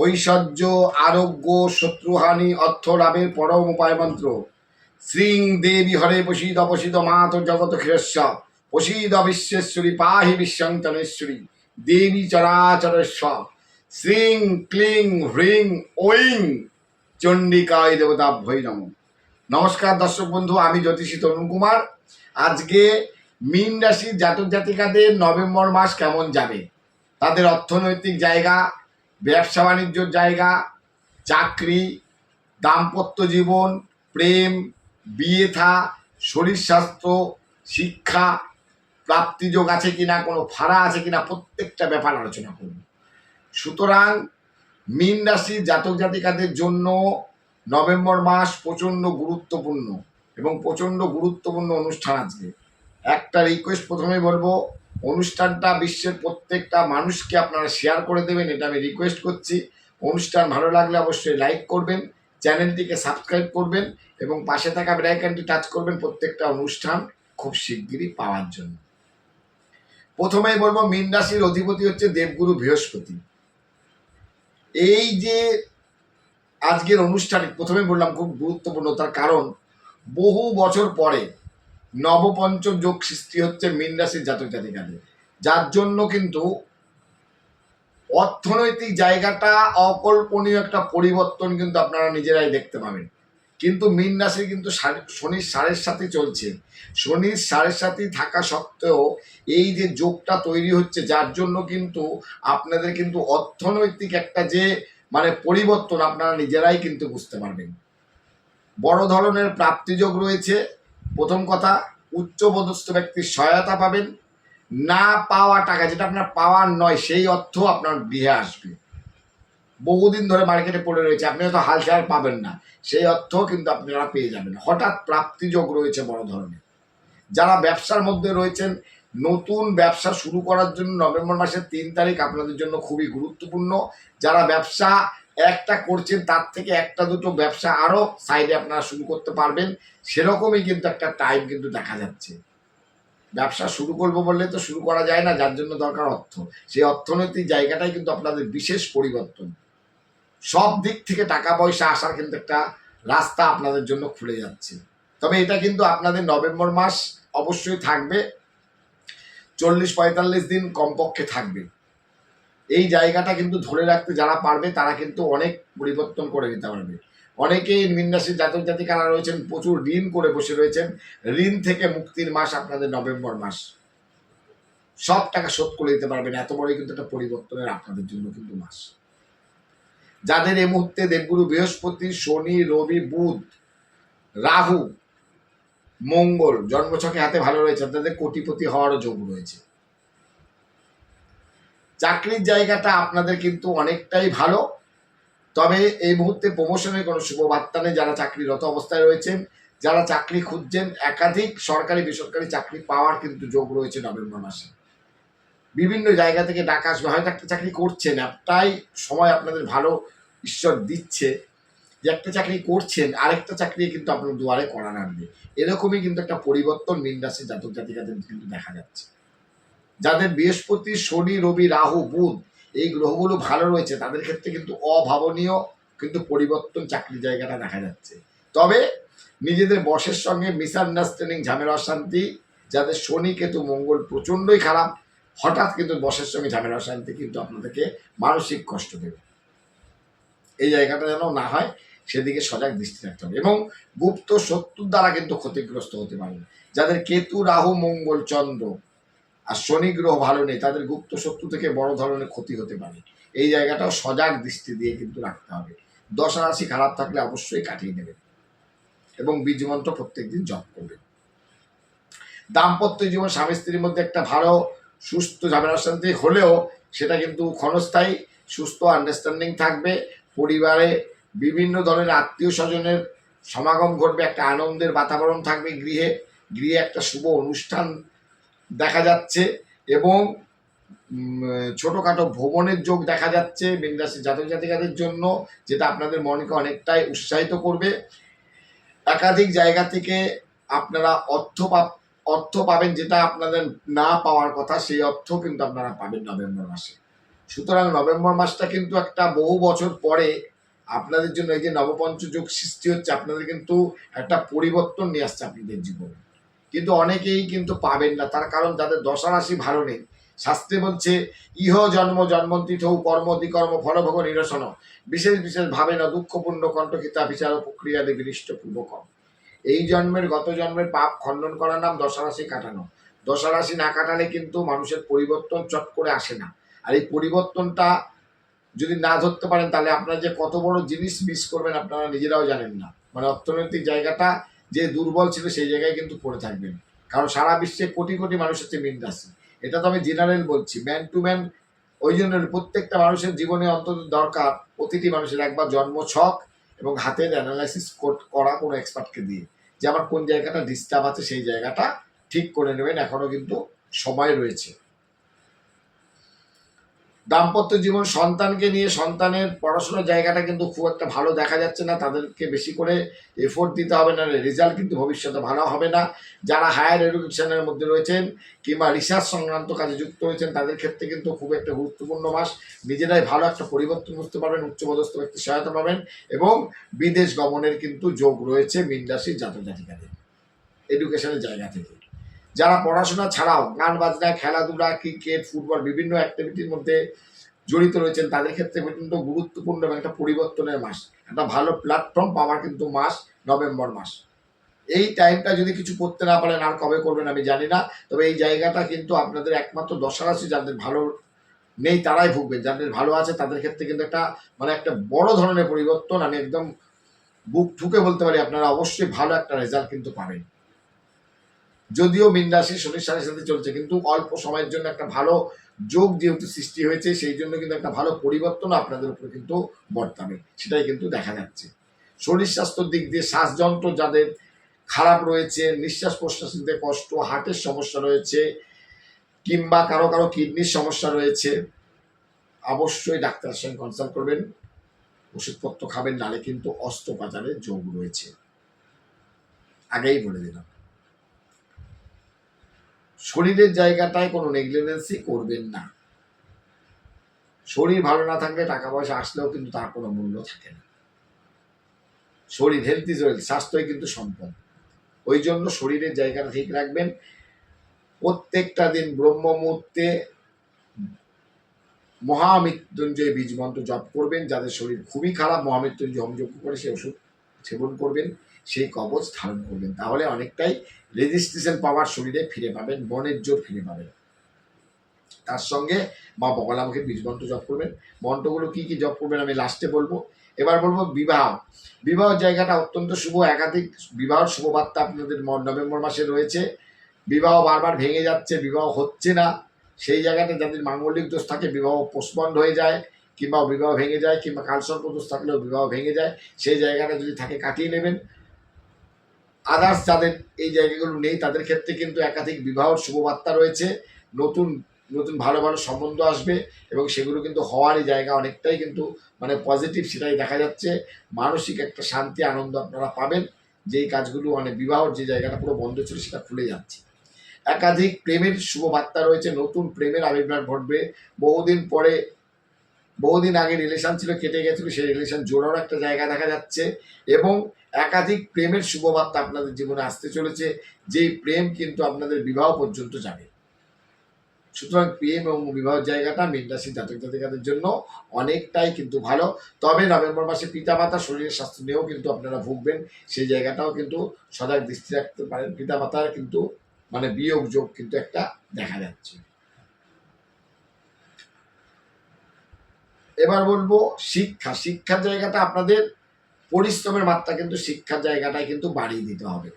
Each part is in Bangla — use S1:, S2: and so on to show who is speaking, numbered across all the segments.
S1: ঐশ্বর্য, আরোগ্য, শত্রুহানি, অর্থ, লাভের পরম উপায় মন্ত্র শ্রীং দেবী হরে প্রসীদ প্রসীদ মাত জগত ক্ষীরস্ব। প্রসীদ বিশ্বেশ্বরী পাহি বিশ্বন্তনেশ্বরী দেবী চরাচরেশ্ব। শ্রীং ক্লিং হ্রিং ঐং চণ্ডিকায় দেবতা ভৈরম নমস্কার দর্শক বন্ধু, আমি জ্যোতিষী তরুণ কুমার। আজকে মীন রাশির জাতক জাতিকাদের নভেম্বর মাস কেমন যাবে? তাদের অর্থনৈতিক জায়গা ব্যবসা বাণিজ্যর জায়গা, চাকরি, দাম্পত্য জীবন, প্রেম, বিয়ে থা, শরীর স্বাস্থ্য, শিক্ষা, প্রাপ্তিযোগ আছে কি না কোনো ফাড়া আছে কিনা, প্রত্যেকটা ব্যাপার আলোচনা করব। সুতরাং মীন রাশির জাতক জাতিকাদের জন্য নভেম্বর মাস প্রচণ্ড গুরুত্বপূর্ণ এবং প্রচণ্ড গুরুত্বপূর্ণ অনুষ্ঠান আজকে। একটা রিকোয়েস্ট প্রথমে বলব অনুষ্ঠানটা বিশ্বের প্রত্যেকটা মানুষকে আপনারা শেয়ার করে দেবেন, এটা আমি রিকোয়েস্ট করছি। অনুষ্ঠান ভালো লাগলে অবশ্যই লাইক করবেন, চ্যানেলটিকে সাবস্ক্রাইব করবেন এবং পাশে থাকা বেলাইকানটি টাচ করবেন প্রত্যেকটা অনুষ্ঠান খুব শিগগিরই পাওয়ার জন্য। প্রথমেই বলব, মীন রাশির অধিপতি হচ্ছে দেবগুরু বৃহস্পতি। এই যে আজকের অনুষ্ঠানে প্রথমে বললাম খুব গুরুত্বপূর্ণ, তার কারণ বহু বছর পরে নবপঞ্চম যোগ সৃষ্টি হচ্ছে মীন রাশির জাতক জাতিকাদের। যার জন্য কিন্তু অর্থনৈতিক জায়গাটা অকল্পনীয় একটা পরিবর্তন কিন্তু আপনারা নিজেরাই দেখতে পাবেন। কিন্তু মীন রাশি কিন্তু শনির সাড়ের সাথে চলছে। শনির সাড়ের সাথে থাকা সত্ত্বেও এই যে যোগটা তৈরি হচ্ছে, যার জন্য কিন্তু আপনাদের কিন্তু অর্থনৈতিক একটা যে মানে পরিবর্তন আপনারা নিজেরাই কিন্তু বুঝতে পারবেন। বড় ধরনের প্রাপ্তিযোগ রয়েছে প্রথম কথা, উচ্চপদস্থ ব্যক্তির সহায়তা পাবেন। না পাওয়া টাকা, যেটা আপনার পাওয়ার নয়, সেই অর্থ আপনার গৃহে আসবে। বহুদিন ধরে মার্কেটে পড়ে রয়েছে আপনি হয়তো হাল ছাড় পাবেন না। সেই অর্থ কিন্তু আপনারা পেয়ে যাবেন। হঠাৎ প্রাপ্তিযোগ রয়েছে বড় ধরনের। যারা ব্যবসার মধ্যে রয়েছেন, নতুন ব্যবসা শুরু করার জন্য নভেম্বর মাসের তিন তারিখ আপনাদের জন্য খুবই গুরুত্বপূর্ণ। যারা ব্যবসা একটা করছেন, তার থেকে একটা দুটো ব্যবসা আরও সাইডে আপনারা শুরু করতে পারবেন। সেরকমই কিন্তু একটা টাইম কিন্তু দেখা যাচ্ছে। ব্যবসা শুরু করব বললে তো শুরু করা যায় না, যার জন্য দরকার অর্থ। সেই অর্থনৈতিক জায়গাটাই কিন্তু আপনাদের বিশেষ পরিবর্তন। সব দিক থেকে টাকা পয়সা আসার কিন্তু একটা রাস্তা আপনাদের জন্য খুলে যাচ্ছে। তবে এটা কিন্তু আপনাদের নভেম্বর মাস অবশ্যই থাকবে। চল্লিশ পঁয়তাল্লিশ দিন কমপক্ষে থাকবে। এই জায়গাটা কিন্তু ধরে রাখতে যারা পারবে, তারা কিন্তু অনেক পরিবর্তন করে দিতে পারবে। অনেকেই মিন্নাসী জাতক জাতিকারা রয়েছেন, প্রচুর ঋণ করে বসে রয়েছেন। ঋণ থেকে মুক্তির মাস আপনাদের নভেম্বর মাস। সব টাকা শোধ করে দিতে পারবেন, এত বড়ই কিন্তু একটা পরিবর্তনের আপনাদের জন্য কিন্তু মাস। যাদের এই মুহূর্তে দেবগুরু বৃহস্পতি, শনি, রবি, বুধ, রাহু, মঙ্গল, জন্মছকে হাতে ভালো রয়েছে, তাদের কোটিপতি হওয়ারও যোগ রয়েছে। চাকরির জায়গাটা আপনাদের কিন্তু অনেকটাই ভালো। তবে এই মুহূর্তে প্রমোশনের কোনো শুভবার্তা নেই। যারা চাকরিরত অবস্থায় রয়েছেন, যারা চাকরি খুঁজছেন, একাধিক সরকারি, বেসরকারি চাকরি পাওয়ার কিন্তু যোগ রয়েছে নভেম্বর মাসে। বিভিন্ন জায়গা থেকে ডাকা আসবে। হয়তো একটা চাকরি করছেন, একটাই সময় আপনাদের ভালো ঈশ্বর দিচ্ছে যে একটা চাকরি করছেন, আরেকটা চাকরি কিন্তু আপনার দুয়ারে করা নামবে এরকমই কিন্তু একটা পরিবর্তন মীন রাশি জাতক জাতিকাদের কিন্তু দেখা যাচ্ছে। যাদের বৃহস্পতি, শনি, রবি, রাহু, বুধ, এই গ্রহগুলো ভালো রয়েছে, তাদের ক্ষেত্রে কিন্তু অভাবনীয় কিন্তু পরিবর্তন চাকরি জায়গাটা দেখা যাচ্ছে। তবে নিজেদের বসের সঙ্গে মিসআন্ডারস্ট্যান্ডিং ঝামেলা, অশান্তি, যাদের শনি, কেতু, মঙ্গল প্রচণ্ডই খারাপ, হঠাৎ কিন্তু বসের সঙ্গে ঝামেলা, অশান্তি কিন্তু আপনাদেরকে মানসিক কষ্ট দেবে। এই জায়গাটা যেন না হয়, সেদিকে সজাগ দৃষ্টি রাখতে হবে। এবং গুপ্ত শত্রুর দ্বারা কিন্তু ক্ষতিগ্রস্ত হতে পারে যাদের কেতু, রাহু, মঙ্গল, চন্দ্র আর শনি গ্রহ ভালো নেই, তাদের গুপ্ত শত্রু থেকে বড় ধরনের ক্ষতি হতে পারে। এই জায়গাটাও সজাগ দৃষ্টি দিয়ে কিন্তু রাখতে হবে। দশা রাশি খারাপ থাকলে অবশ্যই কাটিয়ে নেবেন এবং বীজ মন্ত্র প্রত্যেকদিন জপ করবেন। দাম্পত্য জীবন স্বামী স্ত্রীর মধ্যে একটা ভালো, সুস্থ ঝামেলা শান্তি হলেও সেটা কিন্তু ক্ষণস্থায়ী, সুস্থ আন্ডারস্ট্যান্ডিং থাকবে। পরিবারে বিভিন্ন ধরনের আত্মীয় স্বজনের সমাগম ঘটবে, একটা আনন্দের বাতাবরণ থাকবে গৃহে। গৃহে একটা শুভ অনুষ্ঠান দেখা যাচ্ছে এবং ছোটোখাটো ভ্রমণের যোগ দেখা যাচ্ছে বিন্দাসী জাতক জাতিকাদের জন্য, যেটা আপনাদের মনকে অনেকটাই উৎসাহিত করবে। একাধিক জায়গা থেকে আপনারা অর্থ অর্থ পাবেন যেটা আপনাদের না পাওয়ার কথা, সেই অর্থ কিন্তু আপনারা পাবেন নভেম্বর মাসে। সুতরাং নভেম্বর মাসটা কিন্তু একটা বহু বছর পরে আপনাদের জন্য এই যে নবপঞ্চযোগ সৃষ্টি হচ্ছে, আপনাদের কিন্তু একটা পরিবর্তন নিয়ে আসছে আপনাদের জীবনে। কিন্তু অনেকেই কিন্তু পাবেন না। তার কারণ যাদের দশা রাশি ভালো নেই। শাস্ত্রে বলছে, ইহ জন্ম জন্মন্তিথ কর্ম দিকর্ম ফলভোগ নিরসন। বিশেষ বিশেষ ভাবে না দুঃখপূর্ণ কণ্ঠকিতা বিচার ও প্রক্রিয়াতে বিনিষ্ট পূর্বকম এই জন্মের গত জন্মের পাপ খণ্ডন করার নাম দশারাশি কাটানো। দশারাশি না কাটালে কিন্তু মানুষের পরিবর্তন চট করে আসে না। আর এই পরিবর্তনটা যদি না ধরতে পারেন, তাহলে আপনারা যে কত বড় জিনিস মিস করবেন, আপনারা নিজেরাও জানেন না। মানে অর্থনৈতিক জায়গাটা যে দুর্বল ছিল সেই জায়গায় কিন্তু পড়ে থাকবেন। কারণ সারা বিশ্বে কোটি কোটি মানুষ হচ্ছে মিন রাশি এটা তো আমি জেনারেল বলছি। ম্যান টু ম্যান ওই জন্য প্রত্যেকটা মানুষের জীবনে অন্তত দরকার প্রতিটি মানুষের একবার জন্ম ছক এবং হাতের অ্যানালাইসিস করা কোনো এক্সপার্টকে দিয়ে। যে আমার কোন জায়গাটা ডিস্টার্ব আছে সেই জায়গাটা ঠিক করে নেবেন। এখনও কিন্তু সময় রয়েছে। দাম্পত্য জীবন সন্তানকে নিয়ে সন্তানের পড়াশোনার জায়গাটা কিন্তু খুব একটা ভালো দেখা যাচ্ছে না। তাদেরকে বেশি করে এফোর্ট দিতে হবে না রেজাল্ট কিন্তু ভবিষ্যতে ভালো হবে না। যারা হায়ার এডুকেশনের মধ্যে রয়েছেন কিংবা রিসার্চ সংক্রান্ত কাজে যুক্ত হয়েছেন, তাদের ক্ষেত্রে কিন্তু খুব একটা গুরুত্বপূর্ণ মাস। নিজেরাই ভালো একটা পরিবর্তন বুঝতে পারবেন, উচ্চপদস্থ ব্যক্তি সহায়তা পাবেন এবং বিদেশ গমনের কিন্তু যোগ রয়েছে মিন রাশির জাতক জাতিকাদের এডুকেশনের জায়গা থেকে। যারা পড়াশোনা ছাড়াও গান বাজনা, খেলাধুলা, ক্রিকেট, ফুটবল বিভিন্ন অ্যাক্টিভিটির মধ্যে জড়িত রয়েছেন, তাদের ক্ষেত্রে কিন্তু গুরুত্বপূর্ণ এবং একটা পরিবর্তনের মাস। একটা ভালো প্ল্যাটফর্ম পাওয়ার কিন্তু মাস, নভেম্বর মাস। এই টাইমটা যদি কিছু করতে না পারেন, আর কবে করবেন আমি জানি না, তবে এই জায়গাটা কিন্তু আপনাদের একমাত্র দশারাশি যাদের ভালো নেই তারাই ভুগবেন যাদের ভালো আছে তাদের ক্ষেত্রে কিন্তু একটা মানে একটা বড় ধরনের পরিবর্তন আমি একদম বুক ঠুকে বলতে পারি, আপনারা অবশ্যই ভালো একটা রেজাল্ট কিন্তু পাবেন। যদিও মিন রাশি শনির সাথে সাথে চলছে, কিন্তু অল্প সময়ের জন্য একটা ভালো যোগ যেহেতু সৃষ্টি হয়েছে, সেই জন্য কিন্তু একটা ভালো পরিবর্তন আপনাদের উপরে কিন্তু বর্তাবে, সেটাই কিন্তু দেখা যাচ্ছে। শরীর স্বাস্থ্যের দিক দিয়ে শ্বাসযন্ত্র যাদের খারাপ রয়েছে, নিঃশ্বাস প্রশ্বাস নিতে কষ্ট, হার্টের সমস্যা রয়েছে, কিংবা কারও কারও কিডনির সমস্যা রয়েছে, অবশ্যই ডাক্তারের সঙ্গে কনসাল্ট করবেন। ওষুধপত্র খাবেন, নালে কিন্তু অস্ত্রোপচারের যোগ রয়েছে। আগেই বলে দিলাম। শরীরের জায়গাটায় কোনো নেগলিজেন্সি করবেন না। শরীর ভালো না থাকলে টাকা পয়সা আসলেও কিন্তু তার কোনো মূল্য থাকে না। শরীর হেলথ ইজ ওয়েলথ স্বাস্থ্যই কিন্তু সম্পদ। ওই জন্য শরীরের জায়গাটা ঠিক রাখবেন। প্রত্যেকটা দিন ব্রহ্ম মুহূর্তে মহামৃত্যুঞ্জয় বীজ মন্ত্র জপ করবেন, যাদের শরীর খুবই খারাপ, মহামৃত্যুঞ্জয় হোমযোগ করে সে ওষুধ সেবন করবেন। সেই কবচ ধারণ করবেন। তাহলে অনেকটাই রেজিস্ট্রেশন পাওয়ার শরীরে ফিরে পাবেন, বনের জোর ফিরে পাবেন। তার সঙ্গে মা বগলামুখী বীজ মন্ত্র জপ করবেন। মন্ত্রগুলো কি কি জপ করবেন আমি লাস্টে বলব। এবার বলব বিবাহ। বিবাহ জায়গাটা অত্যন্ত শুভ, একাধিক বিবাহ শুভবার্তা আপনাদের নভেম্বর মাসে রয়েছে। বিবাহ বারবার ভেঙে যাচ্ছে, বিবাহ হচ্ছে না। সেই জায়গাতে যাদের মাঙ্গলিক দোষ থাকে, বিবাহ পোস্টপন্ড হয়ে যায়, কিংবা বিবাহ ভেঙে যায়, কিংবা কালসর্প দোষ থাকলেও বিবাহ ভেঙে যায়, সেই জায়গাটা যদি থাকে কাটিয়ে নেবেন। আদার্স যাদের এই জায়গাগুলো নেই, তাদের ক্ষেত্রে কিন্তু একাধিক বিবাহর শুভবার্তা রয়েছে। নতুন নতুন ভালো ভালো সম্বন্ধ আসবে এবং সেগুলো কিন্তু হওয়ারই জায়গা অনেকটাই কিন্তু মানে পজিটিভ সেটাই দেখা যাচ্ছে। মানসিক একটা শান্তি, আনন্দ আপনারা পাবেন। যেই কাজগুলো মানে বিবাহর যে জায়গাটা পুরো বন্ধ ছিল সেটা খুলে যাচ্ছে। একাধিক প্রেমের শুভবার্তা রয়েছে, নতুন প্রেমের আবির্ভাব ঘটবে। বহুদিন পরে বহুদিন আগে রিলেশন ছিল, কেটে গেছিল, সেই রিলেশন জোড়ার একটা জায়গা দেখা যাচ্ছে এবং একাধিক প্রেমের শুভবার্তা আপনাদের জীবনে আসতে চলেছে, যেই প্রেম কিন্তু আপনাদের বিবাহ পর্যন্ত যাবে সুতরাং প্রেম এবং বিবাহ জায়গাটা মীন রাশির জাতক জাতিকাদের জন্য অনেকটাই কিন্তু ভালো। তবে নভেম্বর মাসে পিতামাতা, শরীরের স্বাস্থ্য নিয়েও কিন্তু আপনারা ভুগবেন, সেই জায়গাটাও কিন্তু সজাগ দৃষ্টি রাখতে পারেন। পিতামাতার কিন্তু মানে বিয়োগ যোগ কিন্তু একটা দেখা যাচ্ছে। এবার বলব, শিক্ষা। শিক্ষার জায়গাটা আপনাদের পরিশ্রমের মাত্রা কিন্তু শিক্ষার জায়গাটায় কিন্তু বাড়িয়ে দিতে হবে।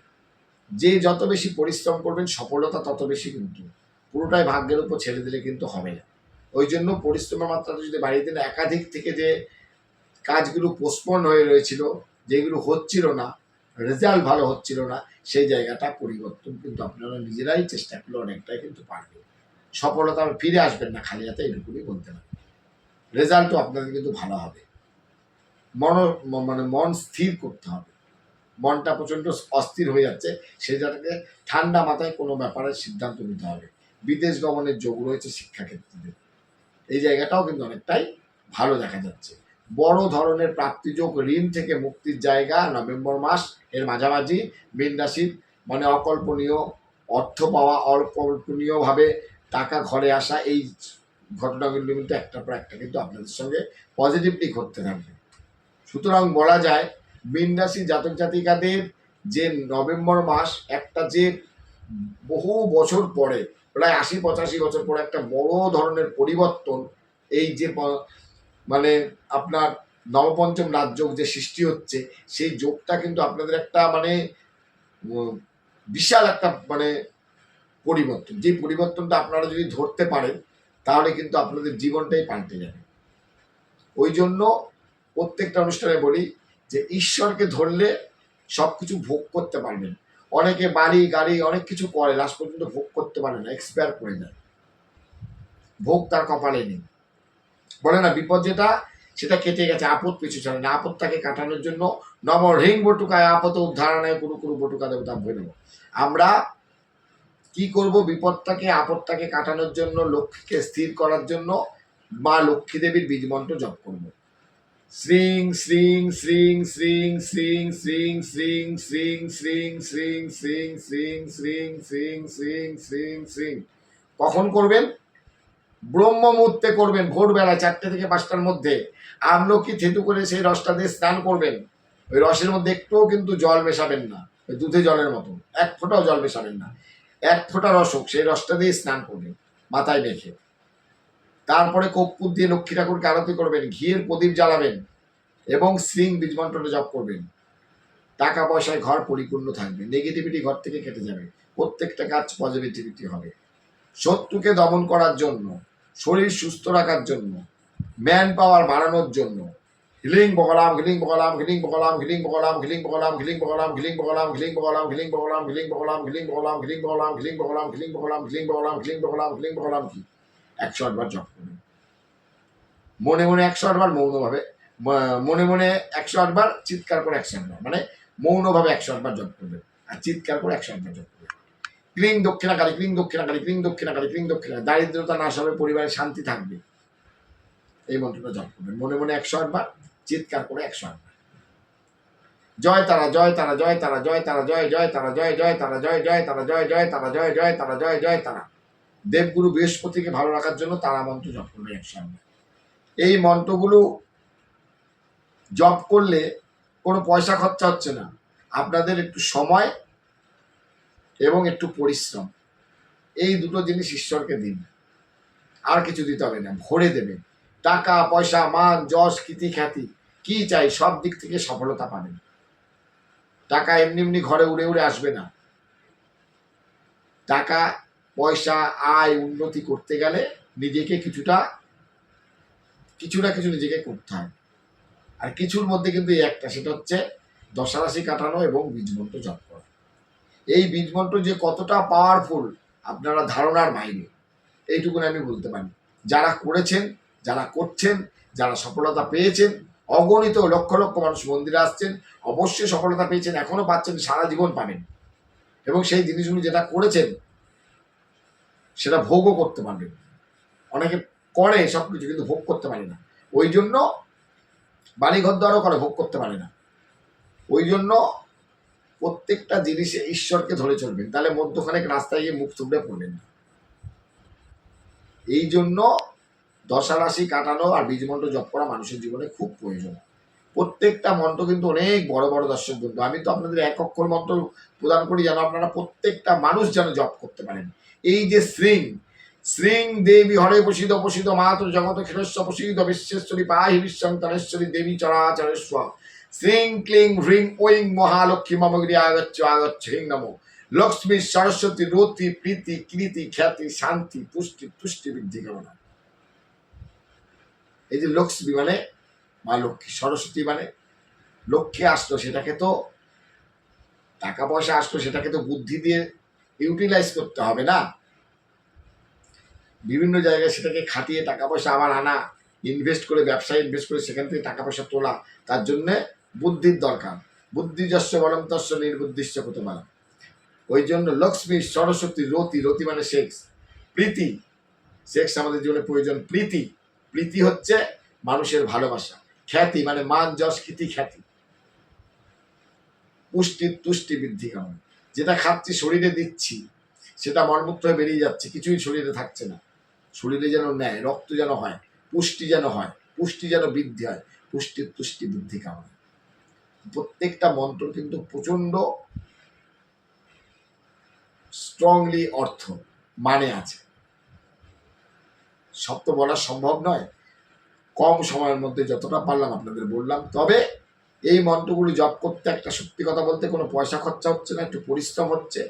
S1: যে যত বেশি পরিশ্রম করবেন, সফলতা তত বেশি কিন্তু। পুরোটাই ভাগ্যের উপর ছেড়ে দিলে কিন্তু হবে না। ওই জন্য পরিশ্রমের মাত্রাটা যদি বাড়িয়ে দিন, একাধিক থেকে যে কাজগুলো পোস্টপন হয়ে রয়েছিল, যেগুলো হচ্ছিল না রেজাল্ট ভালো হচ্ছিল না, সেই জায়গাটা পরিবর্তন কিন্তু আপনারা নিজেরাই চেষ্টা করলে অনেকটাই কিন্তু পারবেন সফলতা ফিরে আসবেন না, খালি হাতে এরকমই বলতে পারি রেজাল্টও আপনাদের কিন্তু ভালো হবে। মন মানে মন স্থির করতে হবে। মনটা প্রচণ্ড অস্থির হয়ে যাচ্ছে জায়গাটাকে ঠান্ডা মাথায় কোনো ব্যাপারে সিদ্ধান্ত নিতে হবে। বিদেশ গমনের যোগ রয়েছে শিক্ষাক্ষেত্রে। এই জায়গাটাও কিন্তু অনেকটাই ভালো দেখা যাচ্ছে। বড় ধরনের প্রাপ্তিযোগ, ঋণ থেকে মুক্তির জায়গা, নভেম্বর মাস এর মাঝামাঝি, মীন রাশির মানে অকল্পনীয়, অর্থ পাওয়া, অকল্পনীয়ভাবে টাকা ঘরে আসা, এই ঘটনাগুলো কিন্তু একটার পর একটা কিন্তু আপনাদের সঙ্গে পজিটিভলি ঘটতে থাকবে। সুতরাং বলা যায়, মীন জাতক জাতিকাদের যে নভেম্বর মাস একটা যে বহু বছর পরে, প্রায় আশি পঁচাশি বছর পরে একটা বড় ধরনের পরিবর্তন, এই যে মানে আপনার নবপঞ্চম রাজযোগ যে সৃষ্টি হচ্ছে, সেই যোগটা কিন্তু আপনাদের একটা মানে বিশাল একটা মানে পরিবর্তন। যে পরিবর্তনটা আপনারা যদি ধরতে পারেন তাহলে কিন্তু আপনাদের জীবনটাই পাল্টে যাবে। ওই জন্য প্রত্যেকটা অনুষ্ঠানে বলি যে ঈশ্বরকে ধরলে সব কিছু ভোগ করতে পারবেন। অনেকে বাড়ি, গাড়ি অনেক কিছু করে লাস্ট পর্যন্ত ভোগ করতে পারে না এক্সপায়ার করে যায় ভোগ তার কপালে নেই। বলে না, বিপদ যেটা, সেটা কেটে গেছে, আপদ পিছু চলে না। আপদটাকে কাটানোর জন্য নম রিং বটুকায়, আপদ উদ্ধারণায়, কুরু কুরু বটুকা দেবতা ভয় নেব আমরা কি করব বিপদটাকে আপদটাকে কাটানোর জন্য লক্ষ্মীকে স্থির করার জন্য মা লক্ষ্মী দেবীর বীজ মন্ত্র জপ করব শ্রিং শ্রিং শ্রিং শ্রিং শ্রিং শ্রিং শ্রিং শ্রিং শ্রিং শ্রিং শ্রিং শ্রিং শ্রিং শ্রিং শ্রিং শ্রিং শ্রিং কখন করবেন ব্রহ্ম মুহূর্তে করবেন ভোরবেলা চারটে থেকে পাঁচটার মধ্যে আমলকি থেতু করে সেই রসটা দিয়ে স্নান করবেন ওই রসের মধ্যে একটুও কিন্তু জল মেশাবেন না দুধে জলের মতো এক ফোঁটাও জল মেশাবেন না এক ফোঁটা রস হোক, সেই রসটা দিয়ে স্নান করবেন মাথায় মেখে। তারপরে কর্পূর দিয়ে লক্ষ্মী ঠাকুরকে আরতি করবেন, ঘিয়ের প্রদীপ জ্বালাবেন এবং শ্রিং বীজমন্ত্রটা জপ করবেন। টাকা পয়সায় ঘর পরিপূর্ণ থাকবে নেগেটিভিটি ঘর থেকে কেটে যাবে, প্রত্যেকটা কাজ পজিটিভিটি হবে। শত্রুকে দমন করার জন্য, শরীর সুস্থ রাখার জন্য ম্যান পাওয়ার বাড়ানোর জন্য হিলিং বগলাম হিলিং বগলাম হিলিং বগলাম হিলিং বগলাম হিলিং বগলাম হিলিং বগলাম হিলিং বগলাম হিলিং বগলাম হিলিং বগলাম হিলিং বগলাম হিলিং বগলাম হিলিং বগলাম হিলিং বগলাম হিলিং বগলাম হিলিং বগলাম হিলিং বগলাম হিলিং বগলাম কি একশো আটবার জপ করবেন মনে মনে একশো আটবার মৌনভাবে মনে মনে একশো আটবার চিৎকার করে একশো আটবার মানে মৌনভাবে একশো আটবার জপ করবেন আর চিৎকার করে একশো আটবার জপ করবেন ক্লিং দক্ষিণাকারী ক্লিং দক্ষিণাকারী ক্লিং দক্ষিণাকারী ক্লিং দক্ষিণা দারিদ্রতা নাশ হবে পরিবারে শান্তি থাকবে এই মন্ত্রটা জপ করবেন মনে মনে একশো আটবার চিৎকার করে একশো জয় তারা জয় তারা জয় তারা জয় তারা, জয় জয় তারা, জয় জয় তারা, জয় জয় তারা, জয় জয় তারা, জয় জয় তারা, জয় জয় তারা। দেবগুরু বৃহস্পতিকে ভালো রাখার জন্য তারা মন্ত্র জপ করবে একশো এই মন্ত্রগুলো জপ করলে কোনো পয়সা খরচা হচ্ছে না। আপনাদের একটু সময় এবং একটু পরিশ্রম। এই দুটো জিনিস ঈশ্বরকে দিন। আর কিছু দিতে হবে না, ভরে দেবেন। টাকা, পয়সা, মান, যশ, কীর্তি, খ্যাতি, কি চাই, সব দিক থেকে সফলতা পাবেন। টাকা এমনি এমনি ঘরে উড়ে উড়ে আসবে না। টাকা, পয়সা, আয়, উন্নতি করতে গেলে নিজেকে কিছুটা, কিছু না কিছু নিজেকে করতে হয়। আর কিছুর মধ্যে কিন্তু এই একটা, সেটা হচ্ছে দশারাশি কাটানো এবং বীজমন্ত্র জপ করা। এই বীজমন্ত্র যে কতটা পাওয়ারফুল আপনারা ধারণার বাইরে, এইটুকুনি আমি বলতে পারি। যারা করেছেন যারা করছেন, যারা সফলতা পেয়েছেন, অগণিত লক্ষ লক্ষ মানুষ মন্দিরে আসছেন, অবশ্যই সফলতা পেয়েছেন, এখনও পাচ্ছেন, সারা জীবন পাবেন। এবং সেই জিনিসগুলো যেটা করেছেন, সেটা ভোগও করতে পারবেন। অনেকে করে সব কিছু কিন্তু ভোগ করতে পারে না। ওই জন্য বাড়ি ঘর দ্বারও করে, ভোগ করতে পারে না। ওই জন্য প্রত্যেকটা জিনিসে ঈশ্বরকে ধরে চলবেন। তাহলে মধ্যখানেক রাস্তায় গিয়ে মুখ থুবড়ে পড়বেন না। এই জন্য দশারাশি কাটানো আর বীজমন্ত্র জপ করা মানুষের জীবনে খুব প্রয়োজন। প্রত্যেকটা মন্ত্র কিন্তু অনেক বড় বড় দর্শক বন্ধু। আমি তো আপনাদের এক অক্ষর মন্ত্র প্রদান করি যেন আপনারা প্রত্যেকটা মানুষ যেন জপ করতে পারেন। এই যে শ্রীং শ্রীং দেবী হরে প্রসিদ্ধ প্রসিদ্ধ মাতৃ জগত ক্ষীরস্ব প্রসিদ্ধ বিশ্বেশ্বরী পাহি বিশ্বন্তরেশ্বরী দেবী চরাচরেশ্ব শ্রীং ক্লিং, হ্রিং ওইং মহালক্ষ্মী মমগিরি আগচ্ছ আগচ্ছ হিং নমো। লক্ষ্মী, সরস্বতী, রতি, প্রীতি কীর্তি খ্যাতি, শান্তি, পুষ্টি, তুষ্টি, বৃদ্ধি কামনা এই যে লক্ষ্মী মানে মা লক্ষ্মী, সরস্বতী মানে লক্ষ্মী আসলো, সেটাকে তো টাকা পয়সা আসলো, সেটাকে তো বুদ্ধি দিয়ে ইউটিলাইজ করতে হবে না। বিভিন্ন জায়গায় সেটাকে খাটিয়ে টাকা পয়সা আবার আনা ইনভেস্ট করে, ব্যবসায় ইনভেস্ট করে, সেখান থেকে টাকা পয়সা তোলা, তার জন্যে বুদ্ধির দরকার। বুদ্ধিজস্য বলম তস্য নির্বুদ্ধিশ্য কত বলা ওই জন্য লক্ষ্মী, সরস্বতী, রতি রতি মানে সেক্স প্রীতি। সেক্স আমাদের জীবনে প্রয়োজন, প্রীতি। প্রীতি হচ্ছে মানুষের ভালোবাসা। খ্যাতি মানে মান, যশ, কীর্তি, খ্যাতি। পুষ্টি, তুষ্টি বৃদ্ধি কামনা? যেটা খাচ্ছি শরীরে দিচ্ছি, সেটা মলমূত্র হয়ে বেরিয়ে যাচ্ছে, কিছুই শরীরে থাকছে না। শরীরে যেন নেয় রক্ত যেন হয়, পুষ্টি যেন হয়, পুষ্টি যেন বৃদ্ধি হয় পুষ্টির তুষ্টি বৃদ্ধি কামনা? প্রত্যেকটা মন্ত্র কিন্তু প্রচণ্ড স্ট্রংলি অর্থ মানে আছে। সব তো বলা সম্ভব নয়। কম সময়ের মধ্যে যতটা পারলাম আপনাদের বললাম। তবে এই মন্ত্রগুলি জপ করতে একটা সত্যি কথা বলতে কোনো পয়সা খরচা হচ্ছে না, একটু পরিশ্রম হচ্ছে।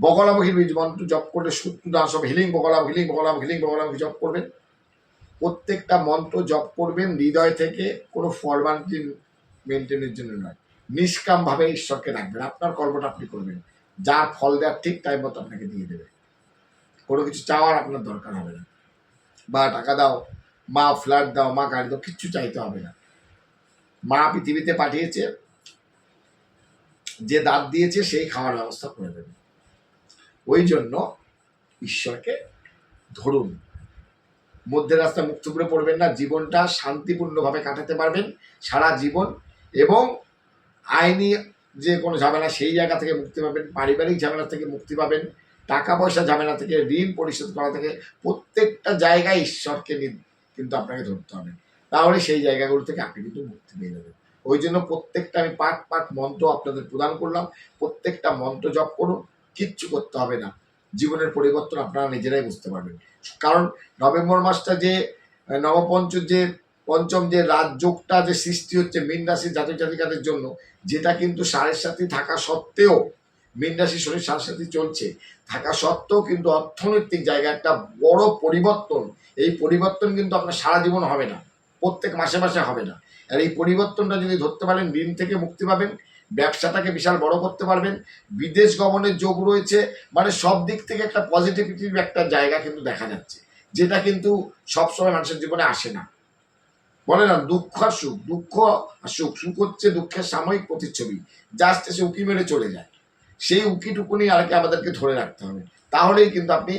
S1: বগলামুখী বীজ মন্ত্র জপ করলে শত্রু না সব হিলিং বগলাম হিলিং বগলাম হিলিং বগলামুখী জপ করবেন। প্রত্যেকটা মন্ত্র জপ করবেন, হৃদয় থেকে কোনো ফরমালিটি মেনটেনের জন্য নয়। নিষ্কামভাবে ঈশ্বরকে রাখবেন। আপনার কর্মটা আপনি করবেন। যার ফল দেওয়ার ঠিক টাইম মতো আপনাকে দিয়ে দেবে। কোনো কিছু চাওয়ার আপনার দরকার হবে না। বা টাকা দাও, মা ফ্ল্যাট দাও, মা গাড়ি দাও, কিচ্ছু চাইতে হবে না। মা পৃথিবীতে পাঠিয়েছে, যে দাঁত দিয়েছে সেই খাওয়ার ব্যবস্থা করে দেবে। ওই জন্য ঈশ্বরকে ধরুন। মধ্যে রাস্তায় মুক্ত করে পড়বেন না, জীবনটা শান্তিপূর্ণভাবে কাটাতে পারবেন সারা জীবন এবং আইনি যে কোনো ঝামেলা, সেই জায়গা থেকে মুক্তি পাবেন, পারিবারিক ঝামেলা থেকে মুক্তি পাবেন। টাকা পয়সা ঝামেলা থেকে, ঋণ পরিশোধ করা থেকে প্রত্যেকটা জায়গায় ঈশ্বরকে কিন্তু আপনাকে ধরতে হবে। তাহলে সেই জায়গাগুলো থেকে আপনি কিন্তু মুক্তি পেয়ে যাবেন। ওই জন্য প্রত্যেকটা আমি পাঠ পাঠ, মন্ত্র আপনাদের প্রদান করলাম। প্রত্যেকটা মন্ত্র জপ করুন, কিচ্ছু করতে হবে না। জীবনের পরিবর্তন আপনারা নিজেরাই বুঝতে পারবেন। কারণ নভেম্বর মাসটা যে নবপঞ্চ যে, পঞ্চম যে রাজযোগটা যে সৃষ্টি হচ্ছে মীন রাশির জাতক জাতিকাদের জন্য, যেটা কিন্তু সাড়ের সাথে থাকা সত্ত্বেও মীন রাশি সাড়ের সাথে চলছে। থাকা সত্ত্বেও কিন্তু অর্থনৈতিক জায়গায় একটা বড় পরিবর্তন। এই পরিবর্তন কিন্তু আপনার সারা জীবন হবে না। প্রত্যেক মাসে মাসে হবে না। আর এই পরিবর্তনটা যদি ধরতে পারেন, ঋণ থেকে মুক্তি পাবেন, ব্যবসাটাকে বিশাল বড় করতে পারবেন, বিদেশ গমনের যোগ রয়েছে মানে সব দিক থেকে একটা পজিটিভিটির একটা জায়গা কিন্তু দেখা যাচ্ছে, যেটা কিন্তু সবসময় মানুষের জীবনে আসে না। বলে না, দুঃখ আর সুখ, দুঃখ আর সুখ সুখ হচ্ছে দুঃখের সাময়িক প্রতিচ্ছবি জাস্ট এসে উকি মেরে চলে যায়। সেই উকিটুকুনি আরকে আমাদেরকে ধরে রাখতে হবে। তাহলেই কিন্তু আপনি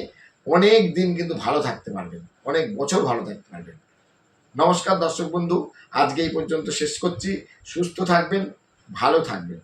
S1: অনেক দিন কিন্তু ভালো থাকতে পারবেন, অনেক বছর ভালো থাকতে পারবেন। নমস্কার দর্শক বন্ধু, আজকে এই পর্যন্ত শেষ করছি। সুস্থ থাকবেন, ভালো থাকবেন।